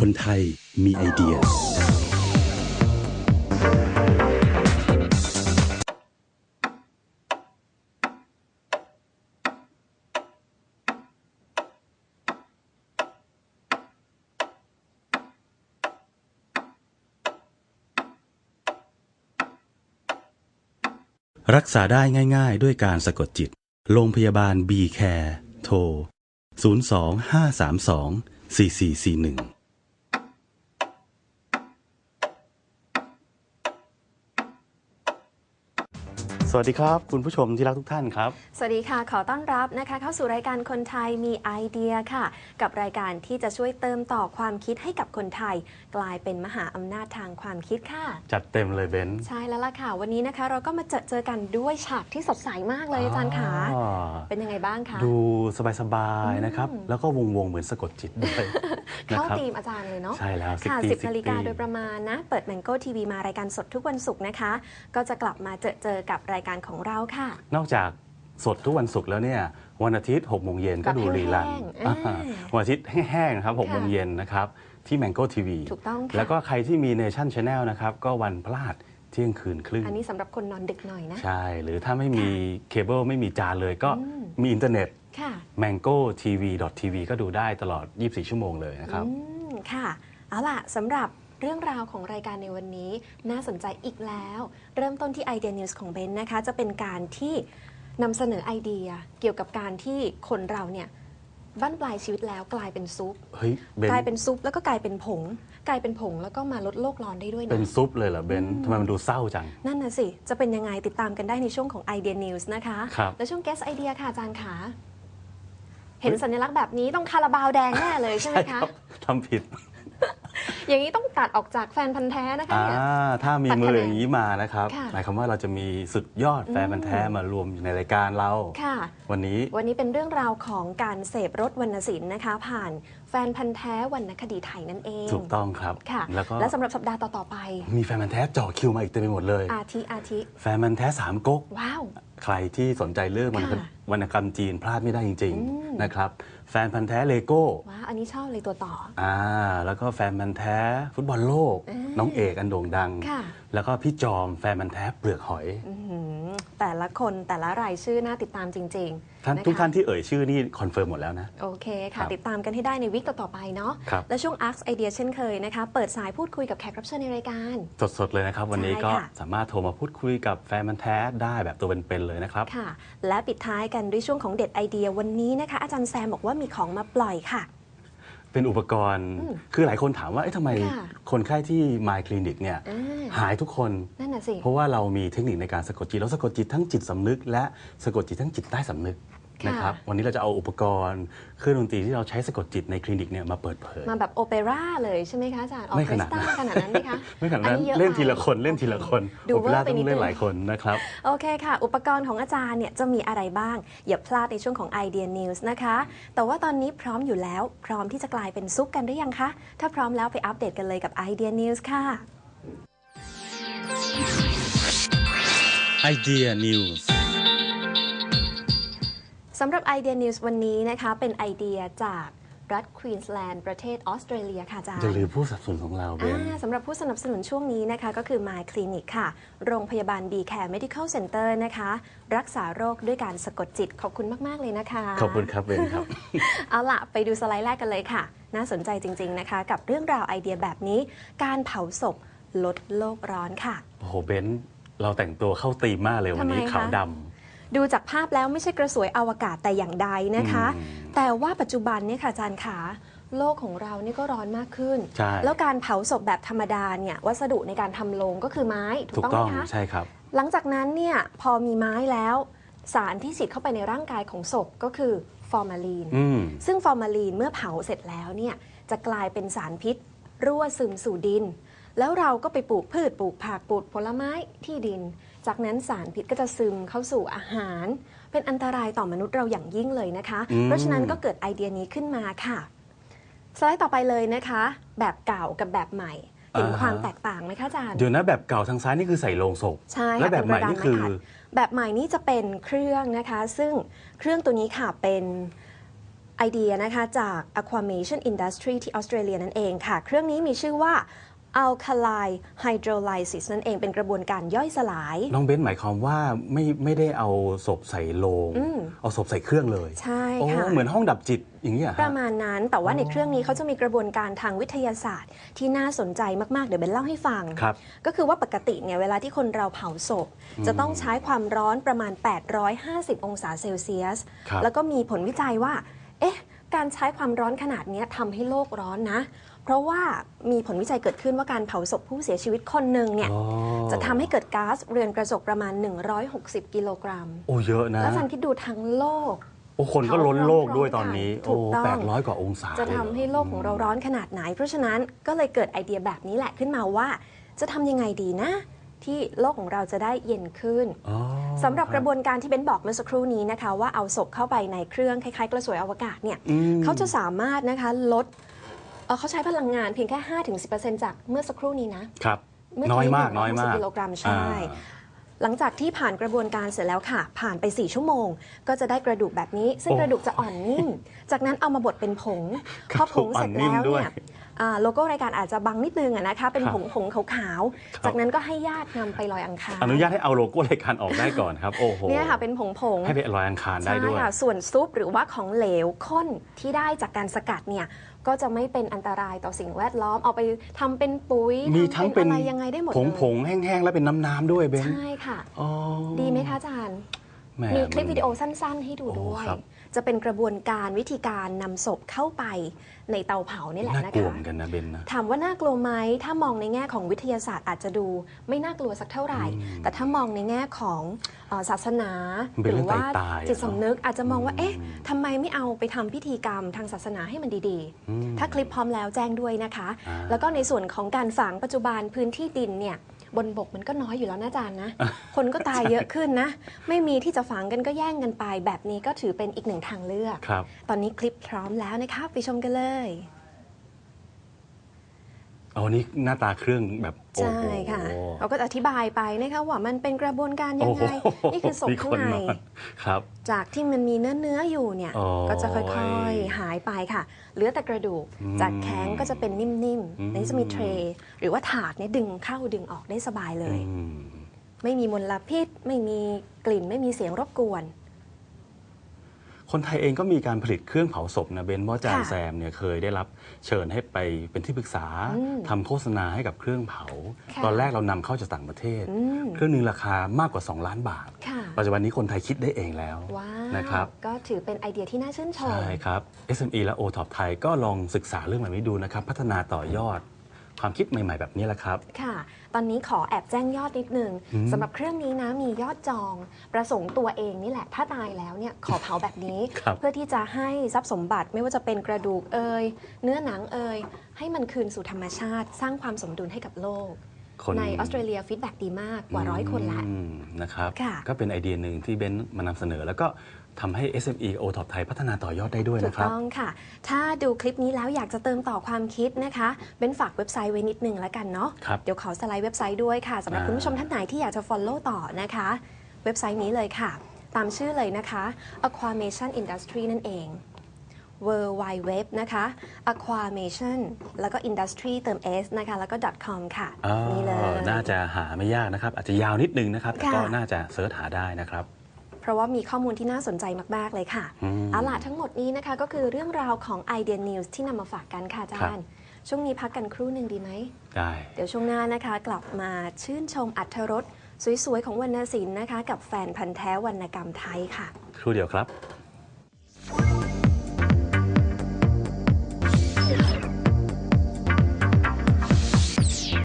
คนไทยมีไอเดีย รักษาได้ง่ายๆ ด้วยการสะกดจิต โรงพยาบาล B Care โทร 025324441 สวัสดีครับ คุณผู้ชมที่รักทุกท่านครับ สวัสดีค่ะ ขอต้อนรับนะคะ เข้าสู่รายการคนไทยมีไอเดียค่ะ กับรายการที่จะช่วยเติมต่อความคิดให้กับคนไทย กลายเป็นมหาอำนาจทางความคิดค่ะ จัดเต็มเลยเบนซ์ใช่แล้วล่ะค่ะ วันนี้นะคะ เราก็มาเจอเจอกันด้วยฉากที่สดใสมากเลยอาจารย์ขาอ่าเป็นยังไงบ้างคะดูสบายๆนะครับ แล้วก็วงๆเหมือนสะกดจิตด้วยนะ เข้าครับธีมอาจารย์เลยเนาะใช่แล้วค่ะ10ปี10นาฬิกา10ปีโดยประมาณนะ เปิด Mango TV มารายการสดทุกวันศุกร์นะคะ ก็จะกลับมาเจอเจอกับรายการของเราค่ะ นอกจากสดทุกวันศุกร์แล้วเนี่ยวันอาทิตย์6โมงเย็นก็ดูแบบรีลันแห้งๆอ่าอ่าวันอาทิตย์แห้งๆนะครับ6โมงค่ะเย็นนะครับที่ Mango TV ถูกต้องค่ะแล้วก็ใครที่มี Nation Channel นะครับก็วันพลาดเที่ยงคืนครึ่ง อันนี้สำหรับคนนอนดึกหน่อยนะ ใช่ หรือถ้าไม่มีเคเบิลไม่มีจานเลยก็อืมมีอินเทอร์เน็ต ค่ะ mango tv tv ก็ดูได้ตลอด 24 ชั่วโมงเลยนะครับ อืมค่ะ เอาล่ะสำหรับเรื่องราวของรายการในวันนี้น่าสนใจอีกแล้ว เริ่มต้นที่ไอเดียนิวส์ของเบนนะคะ จะเป็นการที่นำเสนอไอเดียเกี่ยวกับการที่คนเราเนี่ยบั้นปลายชีวิตแล้วกลายเป็นซุป เฮ้ยเบนกลายเป็นซุปแล้วก็กลายเป็นผง กลายเป็นผงแล้วก็มาลดโลกร้อนได้ด้วยเป็นนะซุปเลยเหรอเบนทำไมมันดูเศร้าจัง นั่นน่ะสิ จะเป็นยังไงติดตามกันได้ในช่วงของ Idea News นะคะ ครับ แล้วช่วง Guest Idea ค่ะอาจารย์ขา เห็นสัญลักษณ์แบบนี้ต้องคาราบาวแดงแน่เลยใช่ไหมใช่คคะรับทำผิด อย่างนี้ต้องตัดออกจากแฟนพันธ์แท้นะคะอ่าเนี่ย ถ้ามีตัดมืคะอแนนอย่างนี้มานะครับ ค่ะหมายความว่าเราจะมีสุดยอดแฟนอืมมันธุ์แท้มารวมอยู่ในรายการเรา ค่ะ วันนี้ วันนี้เป็นเรื่องราวของการเสพรสวรรณศิลป์นะคะ ผ่าน แฟนพันธ์แท้วรรณคดีไทยนั่นเองถูกต้องครับค่ะแล้วก็และสำหรับสัปดาห์ต่อๆไป มีแฟนมันธุ์แท้เจ่อคิวมาอีกเต็มไปหมดเลย อาทิอาทิแฟนมันธุ์แท้สามก๊กว้าวใครที่สนใจเรื่องวรรณค่ะวรรณกรรมจีนพลาดไม่ได้จริงอืมๆนะครับแฟนพันธุ์แท้เลโก้ว้าวอันนี้ชอบเลยตัวต่ออ่าแล้วก็แฟนมันธุ์แท้ฟุตบอลโลกอ่าน้องเอกอันโด่งดังค่ะแล้วก็พี่จอมแฟนมันธุ์แท้เปลือกหอยอื้อหือ แต่ละคนแต่ละรายชื่อน่าติดตามจริงๆท่านะคะทุกท่านที่เอ่ยชื่อนี่คอนเฟิร์มหมดแล้วนะ โอเคครัค่ะบติดตามกันให้ได้ในวิกต่อๆไปเนาะครับและช่วง Ask Idea เช่นเคยนะคะ เปิดสายพูดคุยกับแขกรับเชิญในรายการ สดๆเลยนะครับ วันนี้ใช่ก็ค่ะสามารถโทรมาพูดคุยกับแฟนมันธุ์แท้ได้แบบตัวเป็นๆเลยนะครับค่ะ และปิดท้ายกันด้วยช่วงของเด็ดไอเดียวันนี้นะคะ อาจารย์แซมบอกว่ามีของมาปล่อยค่ะ เป็นอุปกรณ์อืมคือหลายคนถามว่า เอ๊ะทำไมค่ะคนไข้ที่ My Clinic เนี่ย อ่า หายทุกคน นั่นน่ะสิ เพราะว่าเรามีเทคนิคในการสะกดจิตแล้วสะกดจิตทั้งจิตสำนึก และสะกดจิตทั้งจิตใต้สำนึกค่ะ นะครับวันนี้เราจะเอาอุปกรณ์เครื่องดนตรีที่เราใช้สะกดจิตในคลินิกเนี่ยมาเปิดเผย มาแบบโอเปร่าเลยใช่ไหมคะอาจารย์ออไม่เคขสนาดตรานั้นขนาดนั้นไหมคะไม่ขนาดอันั้นยอะเล่นไปทีละคนเล่นทีละคนดูโอเปร่าเวอร์ไปต้นิอดงเล่นนึงหลายคนนะครับโอเคค่ะ อุปกรณ์ของอาจารย์เนี่ยจะมีอะไรบ้าง อย่าพลาดในช่วงของ Idea News นะคะ แต่ว่าตอนนี้พร้อมอยู่แล้ว พร้อมที่จะกลายเป็นซุปกันหรือยังคะ ถ้าพร้อมแล้วไปอัปเดตกันเลยกับ Idea News ค่ะ ไอเดียนิวส์สำหรับ Idea News วันนี้นะคะเป็นไอเดียจากรัฐควีนสแลนด์ประเทศออสเตรเลียค่ะอาจารย์จะลืมผู้สนับสนุนของเราเบนอ่าสำหรับผู้สนับสนุนช่วงนี้นะคะก็คือ My Clinic ค่ะ โรงพยาบาล B Care Medical Center นะคะ รักษาโรคด้วยการสะกดจิตขอบคุณมาก ๆ เลยนะคะ ขอบคุณครับเบนครับ เอาล่ะ ไปดูสไลด์แรกกันเลยค่ะ น่าสนใจจริง ๆ นะคะ กับเรื่องราวไอเดียแบบนี้ การเผาศพลดโลกร้อนค่ะ โอ้โหเบนเราแต่งตัวเข้าธีมมากเลยวันนี้ทำไมคะขาวด ดูจากภาพแล้วไม่ใช่กระสวยอวกาศแต่อย่างใดนะคะอืมแต่ว่าปัจจุบันเนี่ยค่ะอาจารย์ขาโลกของเรานี่ก็ร้อนมากขึ้นใช่แล้วการเผาศพแบบธรรมดาเนี่ยวัสดุในการทำโลงก็คือไม้ำถูถูกกต้องต้องไหมคะใช่ครับ หลังจากนั้นเนี่ยพอมีไม้แล้ว สารที่ฉีดเข้าไปในร่างกายของศพก็คือฟอร์มาลีนอืมซึ่งฟอร์มาลีนเมื่อเผาเสร็จแล้วเนี่ยจะกลายเป็นสารพิษ รั่วซึมสู่ดิน แล้วเราก็ไปปลูกพืชปลูกผักปลูกผลไม้ที่ดิน จากนั้นสารพิษก็จะซึมเข้าสู่อาหาร เป็นอันตรายต่อมนุษย์เราอย่างยิ่งเลยนะคะอืมเพราะฉะนั้นก็เกิดไอเดียนี้ขึ้นมาค่ะสไลด์ต่อไปเลยนะคะ แบบเก่ากับแบบใหม่เห็นความแตกต่างไหมคะอาจารย์เดี๋ยวนะแบบเก่าทางซ้ายนี่คือใส่โลงศพใช่แล้วค่ะแบบใหม่เป็นี่กระดาษคือไม้อัดแบบใหม่นี่จะเป็นเครื่องนะคะ ซึ่งเครื่องตัวนี้ค่ะเป็นไอเดียนะคะจาก Aquamation Industry ที่ออสเตรเลียนั่นเองค่ะ เครื่องนี้มีชื่อว่า Alkali Hydrolysis นั่นเองเป็นกระบวนการย่อยสลาย น้องเบนหมายความว่าไม่ไม่ได้เอาศพใส่โลง อืม เอาศพใส่เครื่องเลยใช่โอ้ค่ะ เหมือนห้องดับจิตอย่างนี้ยเหรอปฮะ ระมาณนั้นแต่ว่าในเครื่องนี้เขาจะมีกระบวนการทางวิทยาศาสตร์ ที่น่าสนใจมาก ๆ เดี๋ยวเบนเล่าให้ฟัง ครับ ก็คือว่าปกติเนี่ยเวลาที่คนเราเผาศพ จะต้องใช้ความร้อนประมาณ 850 องศาเซลเซียส ครับ แล้วก็มีผลวิจัยว่า เอ๊ะ การใช้ความร้อนขนาดเนี้ยทำให้โลกร้อนนะ เพราะว่ามีผลวิจัยเกิดขึ้นว่าการเผาศพผู้เสียชีวิตคนหนึ่งเนี่ยอ๋อจะทำให้เกิดก๊าซเรือนกระจกประมาณ 160 กิโลกรัมโอ้เยอะนะแล้วอาจารย์คิดดูทั้งโลก โอ้คนก็ล้นโลกด้วยตอนนี้ ถูโอ้กต้อง แปดร้อยกว่าองศาจะเลยทำให้โลกของเราร้อนขนาดไหน เพราะฉะนั้นก็เลยเกิดไอเดียแบบนี้แหละขึ้นมาว่า จะทำยังไงดีนะ ที่โลกของเราจะได้เย็นขึ้น อ๋อสำหรับกระบวนการที่เบนบอกเมื่อสักครู่นี้นะคะ ว่าเอาศพเข้าไปในเครื่องคล้ายๆ กระสวยอวกาศเนี่ยอืม เขาจะสามารถนะคะลด เอ่อเขาใช้พลังงานเพียงแค่5-10%จากเมื่อสักครู่นี้นะ ครับ เมื่อน้อยกี้มากน้อยมาก 160กิโลกรัมใช่ อ่า หลังจากที่ผ่านกระบวนการเสร็จแล้วค่ะ ผ่านไป 4 ชั่วโมง ก็จะได้กระดูกแบบนี้ ซึ่งโอ้กระดูกจะอ่อนนิ่ม จากนั้นเอามาบดเป็นผงกพระอดูผกงเสร็จแล้วอ่อนนิ่มด้วยเนี่ยอ่าโลโก้รายการอาจจะบังนิดนึงอะนะคะ เป็นครับผงผงขาวครับ ๆ จากนั้นก็ให้ญาตินำไปลอยอังคารอนุญาตให้เอาโลโก้รายการออกได้ก่อนครับ โอ้โหเนี่ยค่ะเป็นผงผงๆให้ไปลอยอังคารได้ใช่ด้วย ค่ะส่วนซุปหรือว่าของเหลวข้นที่ได้จากการสกัดเนี่ย ก็จะไม่เป็นอันตรายต่อสิ่งแวดล้อมเอาไปทำเป็นปุ๋ยมีทำทั้งเป็เป็นนอะไรยังไงได้หมดผงเลยผงๆแห้งๆ และเป็นน้ำน้ำๆด้วยเบนใช่ค่ะ อ๋อ ดีไหมคะอาจารย์ แหมีคลิปนวิดีโอสั้น ๆ ให้ดูโอ้ด้วยครับ จะเป็นกระบวนการวิธีการนำศพเข้าไปในเตาเผานี่แหละน่านะกลัวคะ เหมือนกันนะเบนนะ ถามว่าน่ากลัวไหม ถ้ามองในแง่ของวิทยาศาสตร์อาจจะดูไม่น่ากลัวสักเท่าไหร่แต่ถ้ามองในแง่ของเอ่อศาสนา มันเป็นหเรื่รือองว่าตายๆอะจิตสำนึกอาจจะมองว่า อืม เอ๊ะทำไมไม่เอาไปทำพิธีกรรมทางศาสนาให้มันดีอืม ๆ ถ้าคลิปพร้อมแล้วแจ้งด้วยนะคะ อ่า แล้วก็ในส่วนของการฝังปัจจุบันพื้นที่ดินเนี่ย บนบกมันก็น้อยอยู่แล้วนะอาจารย์นะ คนก็ตายเยอะขึ้นนะ ไม่มีที่จะฝังกันก็แย่งกันไป แบบนี้ก็ถือเป็นอีกหนึ่งทางเลือกครับตอนนี้คลิปพร้อมแล้วนะคะไปชมกันเลย อ๋อนี่หน้าตาเครื่องแบบโอ้ใช่โหค่ะเราก็จะอธิบายไปนะคะว่ามันเป็นกระบวนการยังไง โอ้โหนี่คือศพมีข้างคนใน นอนครับ จากที่มันมีเนื้อเนื้อๆอยู่เนี่ย โอ้ยก็จะค่อยๆ หายไปค่ะ เหลือแต่กระดูก อืมจากแข้งก็จะเป็นนิ่มอืม ๆในนี้จะมีเทรย์หรือว่าถาดเนี่ยดึงเข้าดึงออกได้สบายเลย อืม ไม่มีมลพิษ ไม่มีกลิ่น ไม่มีเสียงรบกวน คนไทยเองก็มีการผลิตเครื่องเผาศพนะเบนเพราะอาจารย์ค่ะแซมเนี่ยเคยได้รับเชิญให้ไปเป็นที่ปรึกษาอืมทำโฆษณาให้กับเครื่องเผาค่ะตอนแรกเรานำเข้าจากต่างประเทศอืมเครื่องหนึงราคามากกว่า 2 ล้านบาทค่ะปัจจุบันนี้คนไทยคิดได้เองแล้วว้าวนะครับก็ถือเป็นไอเดียที่น่าชื่นชมใช่ครับ SME และ o t o p ไทยก็ลองศึกษาเรื่องแบบนี้ดูนะครับ พัฒนาต่อยอด ความคิดใหม่ ๆ แบบนี้แหละครับ ค่ะ ตอนนี้ขอแอบแจ้งยอดนิดนึงอืม สำหรับเครื่องนี้นะมียอดจอง ประสงค์ตัวเองนี่แหละ ถ้าตายแล้วเนี่ยขอเผาแบบนี้ ครับ เพื่อที่จะให้ทรัพย์สมบัติไม่ว่าจะเป็นกระดูกเอยเนื้อหนังเอยให้มันคืนสู่ธรรมชาติ สร้างความสมดุลให้กับโลกคน ในออสเตรเลียฟีดแบ็ดีมากกว่าร้อยคนละอืมนะครับค่ะ ก็เป็นไอเดียหนึ่งที่เบนซ์มานำเสนอ แล้วก็ทำให้ SME o t o p ไทยพัฒนาต่อยอดได้ด้วยถูกนะครับ ต้องค่ะ ถ้าดูคลิปนี้แล้วอยากจะเติมต่อความคิดนะคะเบนฝากเว็บไซต์ไว้นิดนึงแล้วกันเนาะ ครับเดี๋ยวขอสไลด์เว็บไซต์ด้วยค่ะสำหรับอ่า คุณผู้ชมท่านไหนที่อยากจะ Follow ต่อนะคะ เว็บไซต์นี้เลยค่ะ ตามชื่อเลยนะคะ Aquamation Industry นั่นเอง w w w นะคะ aquamation แล้วก็ industry เติม s นะคะ แล้วก็ .com ค่ะ อ๋อนี่เลย น่าจะหาไม่ยากนะครับ อาจจะยาวนิดนึงนะครับ แต่ก็ค่ะ น่าจะเสิร์ชหาได้นะครับ เพราะว่ามีข้อมูลที่น่าสนใจมาก ๆ เลยค่ะ อืมเอาล่ะทั้งหมดนี้นะคะก็คือเรื่องราวของ Idea News ที่นำมาฝากกันค่ะอาจารย์ ช่วงนี้พักกันครู่หนึ่งดีไหม ได้ เดี๋ยวช่วงหน้านะคะกลับมาชื่นชมอัธรสสวย ๆ ของวรรณศิลป์นะคะ กับแฟนพันธ์แท้วรรณกรรมไทยค่ะ ครู่เดียวครับ